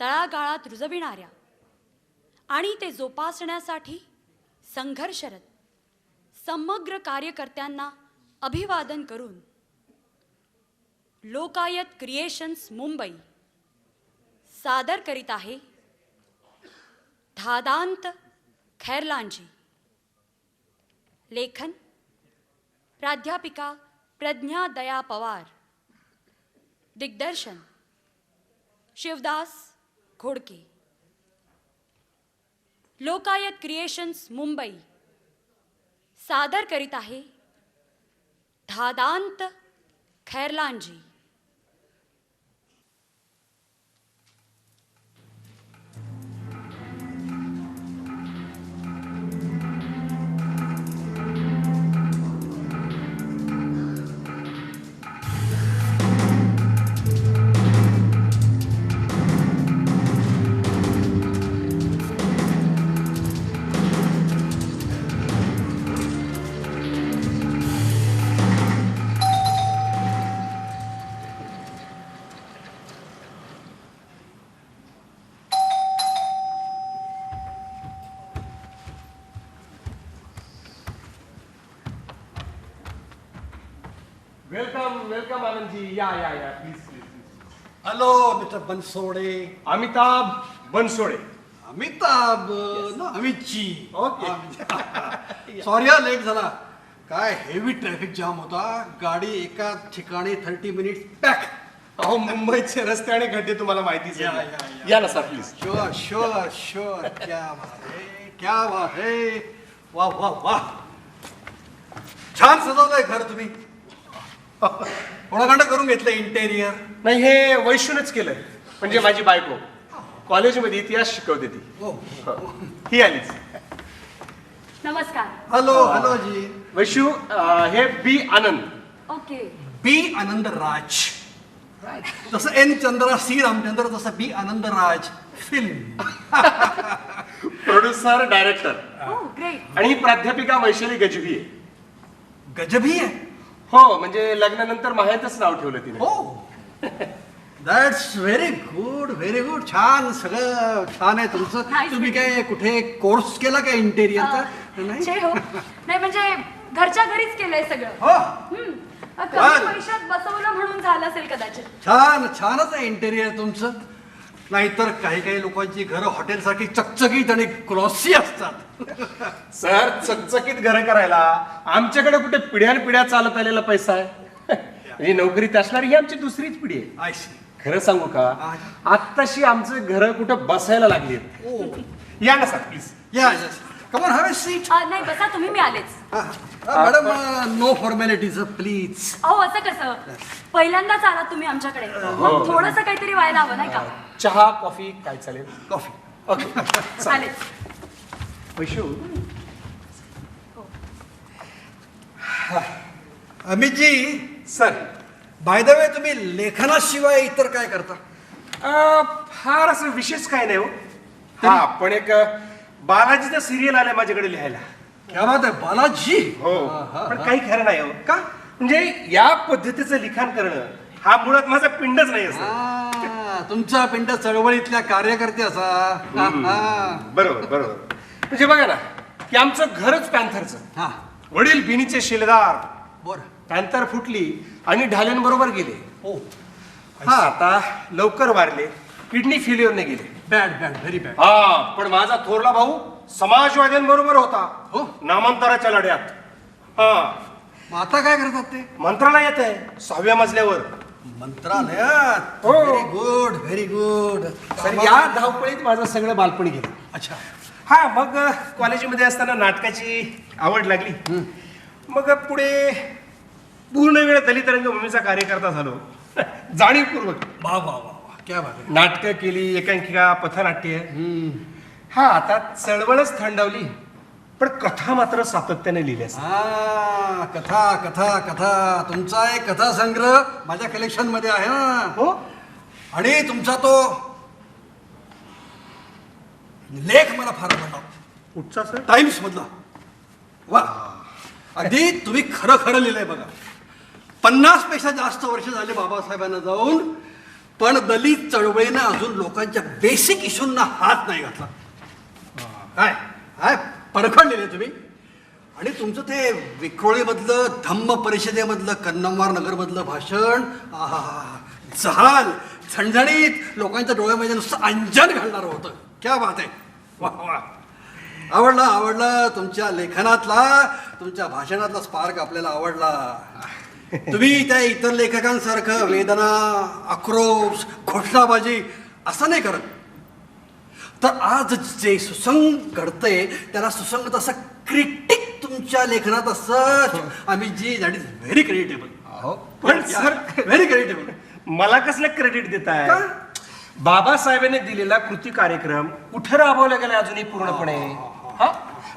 तळागाळात रुजविणाऱ्या आणि ते जोपासण्यासाठी संघर्षरत समग्र कार्यकर्त्यांना अभिवादन करून लोकायत क्रिएशन्स मुंबई सादर करीत आहे धादांत खैरलांजी. लेखन प्राध्यापिका प्रज्ञा दया पवार. दिग्दर्शन शिवदास घोडके लोकायत क्रिएशन्स मुंबई. सादर करीत आहे धादांत खैरलांजी. वेलकम आनंदजी या या या please please hello mister Bansode Amitabh Bansode Amitabh ना अमितजी ओके सॉरी हा लेट झाला. काय हेवी ट्रॅफिक जाम होता. गाडी एका ठिकाणी थर्टी मिनिट पॅक अहो मुंबईचे रस्ते आणि खड्डे तुम्हाला माहितीच. या, या. या ना sir please sure sure sure क्या बात है क्या बात है. वा वा वा छान सजवलंय घर तुम्ही. कोणाकडं करून घेतलं इंटेरियर नाही हे वैशूनच केलंय. म्हणजे माझी बायको. कॉलेजमध्ये इतिहास शिकवते ती हो. ही. आलीच. नमस्कार. हॅलो हॅलो जी. वैशू अं, हे बी आनंद. ओके. बी आनंद राज. जसं एन चंद्रा सी रामचंद्र तसं B Anand Raj film producer director हो ग्रेट आणि ही प्राध्यापिका वैशाली गजबी आहे गजबी आहे हो म्हणजे लग्नानंतर माहेरच नाव ठेवलं तिने. हो. That's very good very good छान सगळं छान आहे तुमचं. तुम्ही काय कुठे कोर्स केला का इंटेरियरचा नाही? छे हो. नाही म्हणजे घरच्या घरीच केलंय सगळं. हो. हम्म. कमी पैशात बसवलं म्हणून झालं असेल कदाचित. छान छानच आहे इंटेरियर तुमचं. नाहीतर काही काही लोकांची घरं हॉटेलसाठी चकचकीत आणि क्लॉसी असतात. सर चकचकीत घर करायला आमच्याकडे कुठे पिढ्यान पिढ्या चालत आलेला पैसा आहे? म्हणजे नोकरीत असणारी ही आमची दुसरीच पिढी आहे. आय सी खरं सांगू का? आत्ताशी आमचं घर कुठं बसायला लागली ओ या ना सर प्लीज या कमॉन हॅव सीट अ, नाही बसा तुम्ही मी आलेच. मॅडम नो फॉर्मॅलिटीज प्लीज अहो असं कसं? पहिल्यांदाच आला तुम्ही आमच्याकडे. मग थोडस काहीतरी व्हायला हवं नाही का? चहा कॉफी काय चालेल? कॉफी. ओके. चालेल. Vaishu Amitji sir. By the way तुम्ही लेखनाशिवाय इतर काय करता? फार असं विशेष काय नाही हो. हा पण एक अ, बालाजीचं सिरियल आलंय माझ्याकडे लिहायला. क्या बात आहे बालाजी? हो. पण काही खरं नाही हो. का? म्हणजे या पद्धतीचं लिखाण करणं हा मुळात माझा पिंडच नाही असं. तुमचा पिंड चळवळीतल्या कार्यकर्ते असा. हा, हा. बरोबर बरोबर. म्हणजे बघा ना की आमचं घरच पॅन्थरचं. हा. वडील बिनीचे शिलेदार. बर. पॅन्थर फुटली आणि ढाल्यांबरोबर गेले. हो. हा आता लवकर वारले. किडनी फेल्युअरने गेले. बॅड बॅड व्हेरी बॅड हा पण माझा थोरला भाऊ समाजवाद्यांबरोबर होता. हो. नामांतराच्या लढ्यात. हा. मग आता काय करतात ते? मंत्रालयात आहे सहाव्या मजल्यावर. मंत्रालयात. हो. व्हेरी गुड व्हेरी गुड तर या धावपळीत माझं सगळं बालपणी गेलं. अच्छा. हा मग कॉलेजमध्ये असताना नाटकाची आवड लागली. मग पुढे पूर्ण वेळ दलित रंगभूमीचा कार्यकर्ता झालो. जाणीवपूर्वक. वा वा वा वा. क्या बात आहे. नाटकं केली एकांकिका पथनाट्य. हा आता चळवळच थंडावली. पण कथा मात्र सातत्याने लिहिल्या हा कथा कथा कथा. तुमचा एक कथा संग्रह माझ्या कलेक्शनमध्ये आहे ना हो? आणि तुमचा तो लेख मला फार आवडला. कुठचा सर टाइम्स मधला वा. अगदी तुम्ही खरं खरं लिहिलंय बघा. पन्नासपेक्षा जास्त वर्ष झाले बाबासाहेबांना जाऊन पण दलित चळवळीनं अजून लोकांच्या बेसिक इश्यूंना हात नाही घातला. काय? काय परखडलेले तुम्ही. आणि तुमचं ते विक्रोळीमधलं धम्म परिषदेमधलं कन्नमवार नगरमधलं भाषण जहाल झणझणीत लोकांच्या डोळ्यामध्ये नुसतं अंजन घालणारं होतं. क्या बात आहे. वा वा. आवडला आवडला तुमच्या लेखनातला तुमच्या भाषणातला स्पार्क आपल्याला आवडला. तुम्ही त्या इतर लेखकांसारखं वेदना आक्रोश घोषणाबाजी असं नाही करत. तर आज जे सुसंग घडतंय त्याला सुसंगत असं क्रिटिक तुमच्या लेखनात असत आम्ही जी दॅट इज व्हेरी क्रिएटेबल पण सर व्हेरी क्रिएटेबल मला कसलं क्रेडिट देताय का? बाबासाहेबांनी दिलेला कृती कार्यक्रम कुठे राबवला गेला अजूनही पूर्णपणे? हा?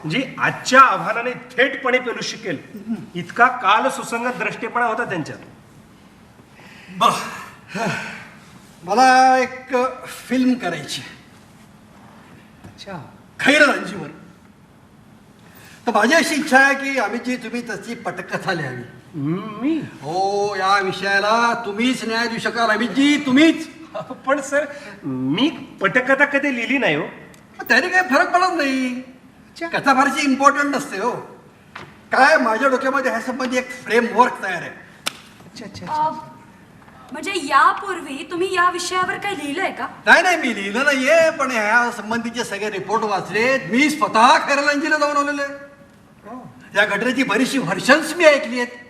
म्हणजे आजच्या आव्हानाने थेटपणे पेलू शकेल. इतका काल सुसंगत द्रष्टेपणा होता त्यांच्यात. मला एक फिल्म करायची. अच्छा खैरलांजीवर तर माझी अशी इच्छा आहे की आम्ही जी तुम्ही त्याची पटकथा लिहावी मी हो या विषयाला तुम्हीच न्याय देऊ शकाल आम्ही जी तुम्हीच पण सर मी पटकथा कधी लिहिली नाही हो त्याने काही फरक पडत नाही कथा फारशी इम्पॉर्टंट नसते हो काय माझ्या डोक्यामध्ये ह्या संबंधी एक फ्रेमवर्क तयार आहे अच्छा अच्छा अ, म्हणजे यापूर्वी तुम्ही या विषयावर काही लिहिलंय का? नाही नाही मी लिहिलं नाहीये पण ह्या संबंधीचे सगळे रिपोर्ट वाचलेत मी स्वतः खैरलांजीला जाऊन आलेलो आहे या घटनेची बरीचशी व्हर्शन्स मी ऐकली आहेत.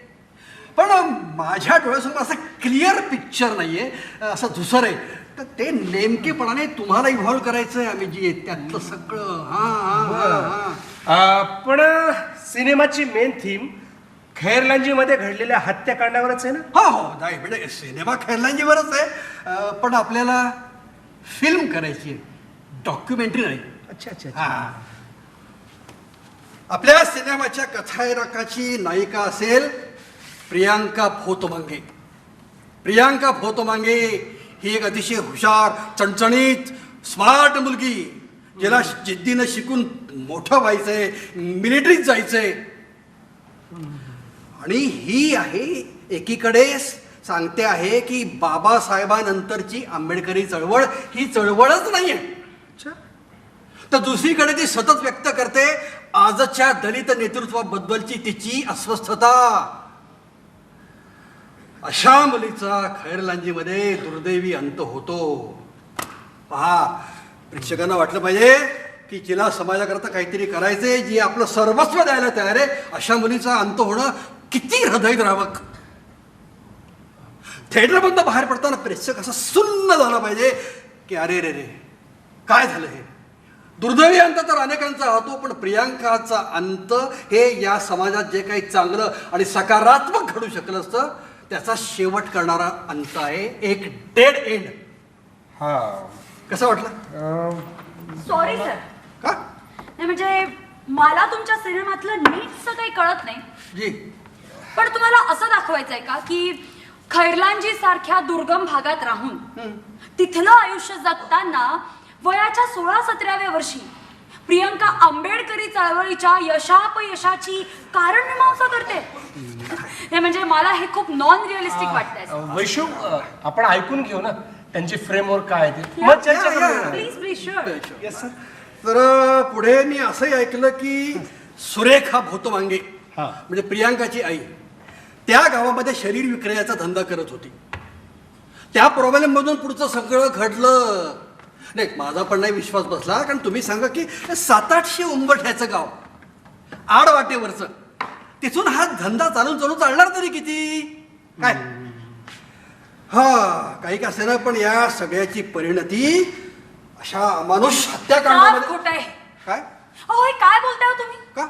पण माझ्या डोळ्यासमोर असं क्लिअर पिक्चर नाहीये असं धुसर आहे. तर ते नेमकेपणाने तुम्हाला इव्हॉल्व करायचं आहे आम्ही जी त्यातलं सगळं. हा हा हा पण सिनेमाची मेन थीम खैरलांजी मध्ये घडलेल्या हत्याकांडावरच आहे ना? हो हो. नाही म्हणजे सिनेमा खैरलांजीवरच आहे. अं, पण आपल्याला फिल्म करायची आहे. डॉक्युमेंटरी नाही. अच्छा अच्छा हा. आपल्या सिनेमाच्या कथायरकाची नायिका असेल प्रियांका भोतमांगे. प्रियांका भोतमांगे ही एक अतिशय हुशार चणचणीत स्मार्ट मुलगी जिला जिद्दीनं शिकून मोठं व्हायचंय मिलिटरीत जायचंय. आणि ही आहे एकीकडे सांगते आहे की बाबासाहेबांनंतरची आंबेडकरी चळवळ ही चळवळच नाहीये. अच्छा. तर दुसरीकडे ती सतत व्यक्त करते आजच्या दलित नेतृत्वाबद्दलची तिची अस्वस्थता. अशा मुलीचा खैरलांजीमध्ये दुर्दैवी अंत होतो. पहा प्रेक्षकांना वाटलं पाहिजे की जिला समाजाकरता काहीतरी करायचंय जी आपलं सर्वस्व द्यायला तयार आहे अशा मुलीचा अंत होणं किती हृदयद्रावक थिएटरमधनं बाहेर पडताना प्रेक्षक असा सुन्न झाला पाहिजे की अरे रे रे काय झालं हे? दुर्दैवी अंत तर अनेकांचा होतो पण प्रियांकाचा अंत हे या समाजात जे काही चांगलं आणि सकारात्मक घडू शकलं असतं त्याचा शेवट करणारा अंत आहे. एक डेड एंड हा. कसं वाटलं? सॉरी सर का? नाही म्हणजे मला तुमच्या सिनेमातलं नीटचं काही कळत नाही. जी. पण तुम्हाला असं दाखवायचंय का की खैरलांजी सारख्या दुर्गम भागात राहून तिथलं आयुष्य जगताना वयाच्या सोळा सतराव्या वर्षी प्रियंका आंबेडकरी चळवळीच्या यशापयशाची कारण मीमांसा करते. हे म्हणजे मला हे खूप नॉन रिअलिस्टिक वाटतंय. वैशू आपण ऐकून घेऊ ना त्यांची फ्रेमवर्क काय आहे ते. मग चर्चा. Please please sure. तर पुढे मी असंही ऐकलं की सुरेखा भोतमांगे हा. म्हणजे प्रियांकाची आई. त्या गावामध्ये शरीर विक्रयाचा धंदा करत होती. त्या प्रॉब्लेम मधून पुढचं सगळं घडलं. नाही माझा पण नाही विश्वास बसला कारण तुम्ही सांगा की सात आठशे उंबठ्याचं गाव आडवाटेवरचं तिथून हा धंदा चालून चालू चालणार तरी किती? काय? हा काही का असेना पण या सगळ्याची परिणती अशा साफ हत्याकांडामध्ये काय? काय बोलताय हो तुम्ही? का?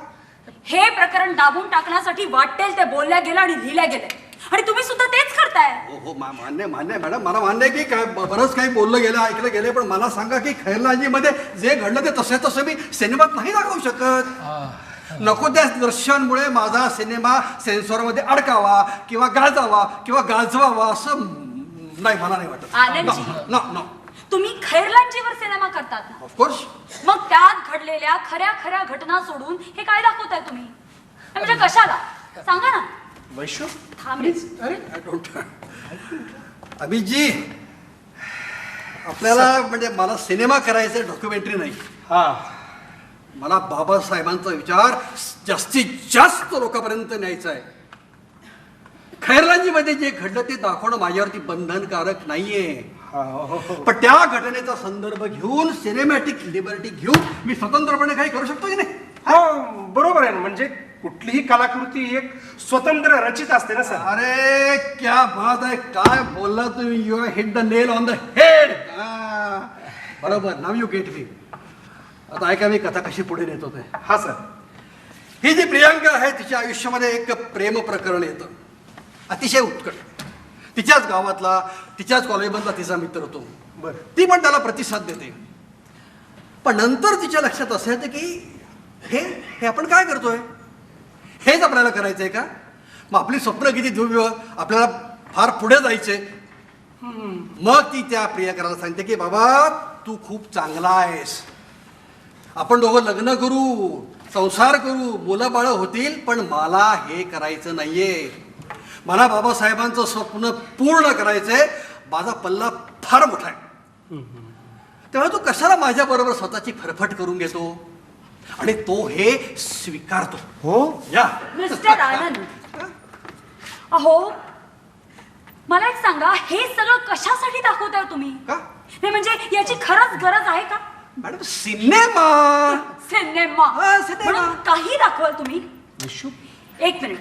हे प्रकरण दाबून टाकण्यासाठी वाटेल ते बोलल्या गेलं आणि लिहिल्या गेलं. आणि तुम्ही सुद्धा तेच करताय. हो हो मा- मान्य मान्य आहे, मॅडम. मला मान्य आहे की काय ब- बरंच काही बोललं गेलं ऐकलं गेलं पण मला सांगा की खैरलांजीमध्ये जे घडलं ते तसे तसं मी सिनेमात नाही दाखवू शकत. नको त्या दृश्यांमुळे माझा सिनेमा सेन्सॉरमध्ये अडकावा किंवा गाजावा किंवा गाजवावा असं नाही मला नाही वाटत. आनंदजी. No no. तुम्ही खैरलांजीवर सिनेमा करतात. ना ऑफकोर्स मग त्यात घडलेल्या खऱ्या खऱ्या घटना सोडून हे काय दाखवताय तुम्ही? म्हणजे कशाला? सांगा ना. वैशू? थांब. रे. अरे आय डोंट अभिजी आपल्याला म्हणजे मला सिनेमा करायचा डॉक्युमेंटरी नाही. हा. मला बाबासाहेबांचा विचार जास्तीत जास्त लोकांपर्यंत न्यायचा आहे. खैरलांजीमध्ये जे घडलं ते दाखवणं माझ्यावरती बंधनकारक नाहीये. पण त्या घटनेचा संदर्भ घेऊन सिनेमॅटिक लिबर्टी घेऊन मी स्वतंत्रपणे काही करू शकतो की नाही? हा बरोबर आहे. ना म्हणजे कुठलीही कलाकृती एक स्वतंत्र रचित असते ना सर? अरे क्या बात आहे. काय बोलला तुम्ही? You are hit the nail on the head बरोबर. नाव यू गेट मी आता ऐका मी कथा कशी पुढे नेत होते हा सर. ही जी प्रियांका आहे तिच्या आयुष्यामध्ये एक प्रेम प्रकरण येतं. अतिशय उत्कट. तिच्याच गावातला तिच्याच कॉलेजमधला तिचा मित्र होतो. बर. ती पण त्याला प्रतिसाद देते. पण नंतर तिच्या लक्षात असं येतं की हे हे आपण काय करतोय? हेच आपल्याला करायचंय का? मग आपली स्वप्न किती दिव्य आपल्याला फार पुढे जायचे मग ती त्या प्रियकराला सांगते की बाबा तू खूप चांगला आहेस. आपण दोघं लग्न करू संसार करू मुलं बाळं होतील पण मला हे करायचं नाहीये. मला बाबासाहेबांचं स्वप्न पूर्ण करायचंय. माझा पल्ला फार मोठा आहे. तेव्हा तू कशाला माझ्या बरोबर स्वतःची फरफट करून घेतो? आणि तो हे स्वीकारतो. हो? या. मिस्टर आनंद. अहो मला एक सांगा हे सगळं कशासाठी दाखवताय तुम्ही? का? नाही म्हणजे याची खरंच गरज आहे का? Madam cinema. सिनेमा. हा, सिनेमा. म्हणून काही दाखवाल तुम्ही? विशू. एक मिनिट.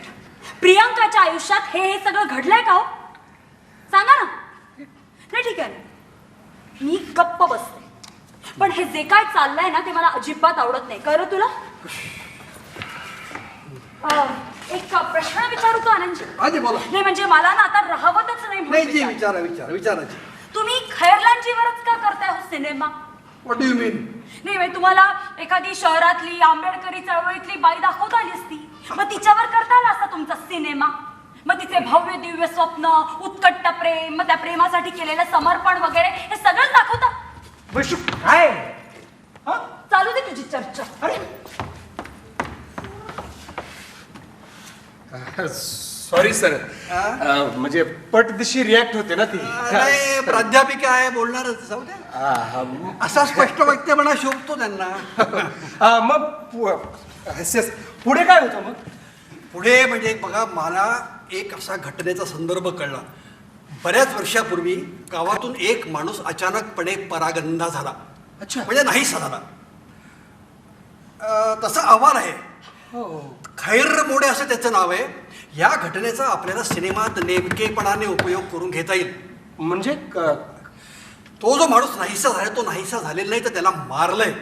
प्रियांकाच्या आयुष्यात हे हे सगळं घडलंय का हो? सांगा ना. नाही ठीक आहे. मी गप्प बसते. पण हे जे काय चाललंय ना ते मला अजिबात आवडत नाही. कळलं तुला? अं, एक प्रश्न विचारू का आनंदजी? आधी बोला. नाही म्हणजे मला ना आता राहवतच नाही म्हणून नाही जी विचारते. विचारा विचारा. विचारायची तुम्ही खैरलांजीवरच का करताय हो cinema? What do you mean नाही म्हणजे तुम्हाला एखादी शहरातली आंबेडकरी चळवळीतली बाई दाखवता आली असती. मग तिच्यावर करता आला असता तुमचा सिनेमा. मग तिचे भव्य दिव्य स्वप्न उत्कट प्रेम मग त्या प्रेमासाठी केलेलं समर्पण वगैरे हे सगळंच दाखवता. विशू काय? हा? चालू दे तुझी चर्चा. अरे. सॉरी सर म्हणजे पटदिशी रिॲक्ट होते ना ती. अरे प्राध्यापिका आहे बोलणारच जाऊ द्या. हा, हा. असा स्पष्ट वक्तव्यपणा शोभतो त्यांना. हा, मग पु- yes, yes. पुढे काय होतं मग? पुढे म्हणजे बघा मला एक असा घटनेचा संदर्भ कळला. बऱ्याच वर्षापूर्वी गावातून एक माणूस अचानकपणे परागंदा झाला. अच्छा. म्हणजे नाहीसा झाला. अं, तसा अहवाल आहे. खैर मोडे असं त्याचं नाव आहे. या घटनेचा आपल्याला सिनेमात नेमकेपणाने उपयोग करून घेता येईल. म्हणजे क- तो जो माणूस नाहीसा झाला तो नाहीसा झालेला नाही तर त्याला मारलंय.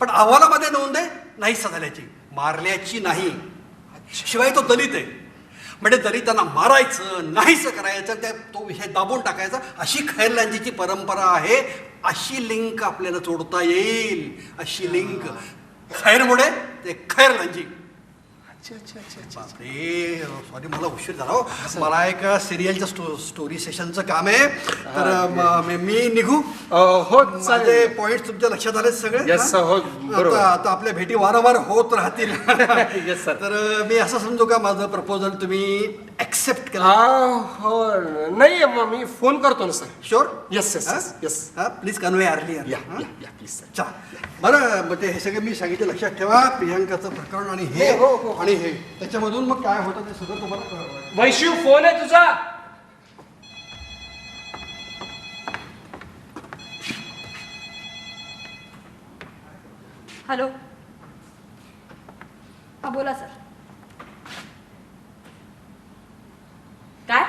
पण अहवालामध्ये नोंद आहे नाहीसा झाल्याची. मारल्याची नाही. शिवाय तो दलित आहे. म्हणजे दलितांना मारायचं नाहीसं करायचं त्या तो विषय दाबून टाकायचा अशी खैरलांजीची परंपरा आहे अशी लिंक आपल्याला जोडता येईल. अशी लिंक. खैरमुळे ते खैरलांजी. अच्छा अच्छा अच्छा अच्छा. बापरे सॉरी मला उशीर झाला हो. मला एक सिरियलच्या स्टो स्टोरी सेशनचं काम आहे. तर म- मी- मी निघू? अ, हो माझे चालेल पॉइंट तुमच्या लक्षात आले सगळे? Yes, हा? sir. हो, बरोबर. आता आता आपल्या भेटी वारंवार होत राहतील. Yes, sir. तर मी असं समजू का माझं प्रपोजल तुम्ही ऍक्सेप्ट केला हा हो नाही मग मी फोन करतो ना sir sure Yes, yes, yes, yes. Please convey early या या या प्लीज सर चला बरं मग ते हे सगळे मी सांगितलं लक्षात ठेवा प्रियांकाचं प्रकरण आणि हे हो, हो, हो. आणि हे त्याच्यामधून मग काय होतं ते सगळं तुम्हाला कळवा वैशिव फोन आहे तुझा? हॅलो. हा बोला सर. काय?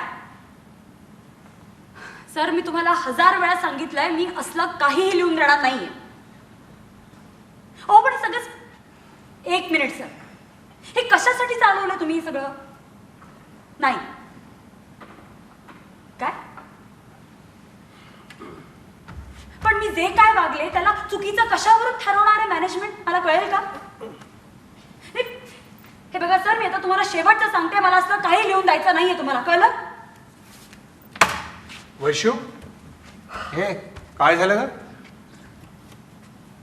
सर मी तुम्हाला हजार वेळा सांगितलंय मी असलं काहीही लिहून देणार नाहीये. अहो पण हे सगळं एक मिनिट सर. हे कशासाठी चालवलं तुम्ही सगळं? नाही. काय? पण मी जे काय वागले त्याला चुकीचं कशावरून ठरवणार आहे मॅनेजमेंट मला कळेल का? हे बघा सर मी आता तुम्हाला शेवटचं सांगते. मला असं काही लिहून द्यायचं नाहीये तुम्हाला. कळलं? वैशू? हे काय झालं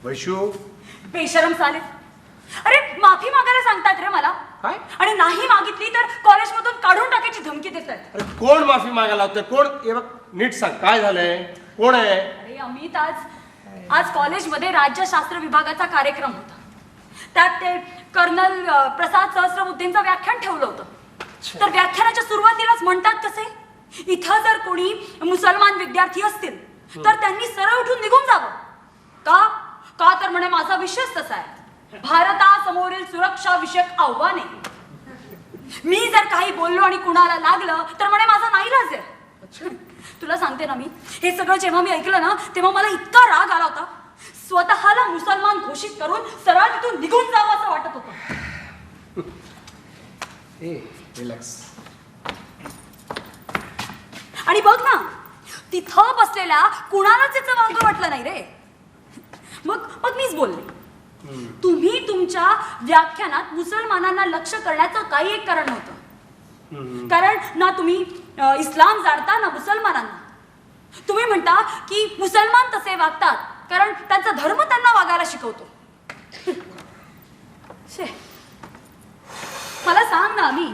वैशू? बेशरम चालेल अरे माफी मागायला सांगतात रे मला. काय? आणि नाही मागितली तर कॉलेजमधून काढून टाकायची धमकी देतात अरे कोण माफी मागायला होतं कोण? हे बघ नीट सांग काय झालंय? कोण आहे? अरे अमित आज आज कॉलेजमध्ये राज्यशास्त्र विभागाचा कार्यक्रम होता. त्यात ते कर्नल अ, प्रसाद सहस्रबुद्धींचं व्याख्यान ठेवलं होतं. तर व्याख्यानाच्या सुरुवातीलाच म्हणतात कसे इथं जर कोणी मुसलमान विद्यार्थी असतील तर त्यांनी सरळ उठून निघून जावं. का? का तर म्हणे माझा विषयच तसा आहे भारतासमोरील सुरक्षा विषयक आव्हाने. मी जर काही बोललो आणि कुणाला लागलं तर म्हणे माझा नाईलाज आहे. तुला सांगते ना मी हे सगळं जेव्हा मी ऐकलं ना तेव्हा मला इतका राग आला होता. स्वतःला मुसलमान घोषित करून सरळ तिथून निघून जावं असं वाटत होतं. ए रिलॅक्स आणि बघ ना तिथं बसलेल्या कुणालाच याचं वांग वाटलं नाही रे. मग मग मीच बोलले. तुम्ही तुमच्या व्याख्यानात मुसलमानांना लक्ष करण्याचं काही एक कारण नव्हतं कारण ना तुम्ही इस्लाम जाणता ना मुसलमानांना. तुम्ही म्हणता की मुसलमान तसे वागतात कारण त्यांचा धर्म त्यांना वागायला शिकवतो. मला सांग ना मी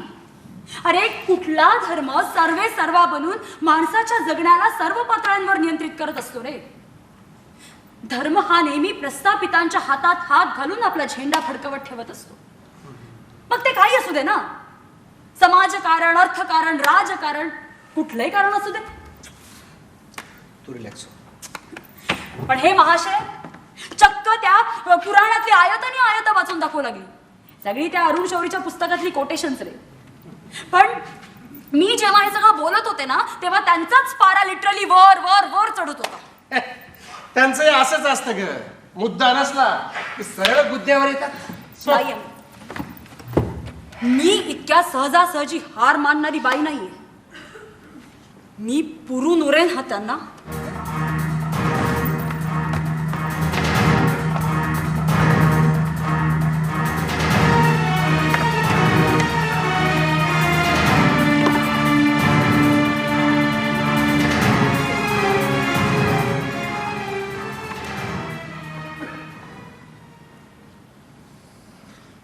अरे कुठला धर्म सर्वे सर्वा बनून माणसाच्या जगण्याला सर्व पातळ्यांवर नियंत्रित करत असतो रे? धर्म हा नेहमी प्रस्थापितांच्या हातात हात घालून आपला झेंडा फडकवत ठेवत असतो. मग ते काही असू दे ना. समाजकारण अर्थकारण राजकारण कुठलंही कारण असू दे. तू रिलॅक्स पण हे महाशय चक्क त्या पुराणातली आयत आणि आयत वाचून दाखवू लागली. सगळी त्या अरुण शौरीच्या पुस्तकातली कोटेशन्स रे. पण मी जेव्हा हे सगळं बोलत होते ना तेव्हा त्यांचाच पारा लिटरली वर वर वर चढत होता. त्यांचं हे असंच असतं ग. मुद्दा नसला की सरळ बुद्ध्यावर येतात. बाई आहे. मी इतक्या सहजासहजी हार मानणारी बाई नाहीये. मी पुरून उरेन हा त्यांना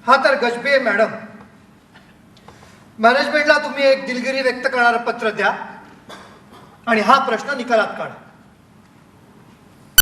हा तर गजबी आहे मॅडम. मॅनेजमेंटला तुम्ही एक दिलगिरी व्यक्त करणारं पत्र द्या आणि हा प्रश्न निकालात काढा.